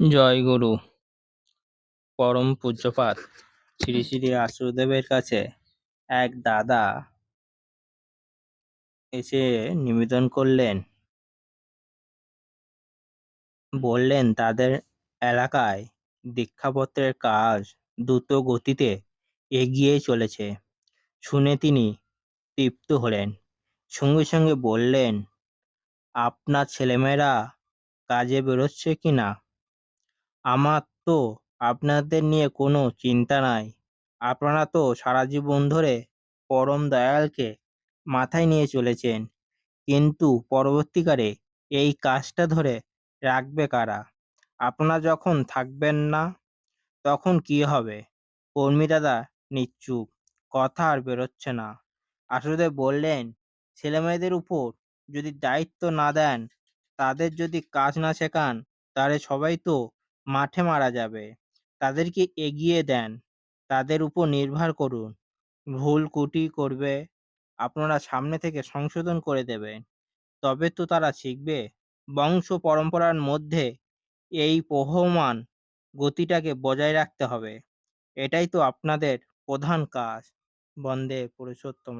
জয় গুরু। পরম পূজ্যপাত শ্রী শ্রী আশুদেবের কাছে এক দাদা এসে নিবেদন করলেন। বললেন, তাদের এলাকায় দীক্ষাপত্রের কাজ দ্রুত গতিতে এগিয়ে চলেছে। শুনে তিনি তৃপ্ত হলেন। সঙ্গে সঙ্গে বললেন, আপনার ছেলেমেয়েরা কাজে বেরোচ্ছে কি না? আমার তো আপনাদের নিয়ে কোনো চিন্তা নাই। আপনারা তো সারা জীবন ধরে পরম দয়ালকে মাথায় নিয়ে চলেছেন। কিন্তু পরবর্তীকালে এই কাজটা ধরে রাখবে কারা? আপনারা যখন থাকবেন না, তখন কি হবে? কর্মী দাদা নিশ্চুপ কথা আর বেরোচ্ছে না। আশুদেব বললেন, ছেলেমেয়েদের উপর যদি দায়িত্ব না দেন, তাদের যদি কাজ না শেখান, তাহলে সবাই তো মাঠে মারা যাবে। তাদেরকে এগিয়ে দেন। তাদের উপর নির্ভর করুন। ভুল কুটি করবে। আপনারা সামনে থেকে সংশোধন করে দেবেন। তবে তো তারা শিখবে। বংশ পরম্পরার মধ্যে এই বহমান গতিটাকে বজায় রাখতে হবে। এটাই তো আপনাদের প্রধান কাজ। বন্দে পুরুষোত্তম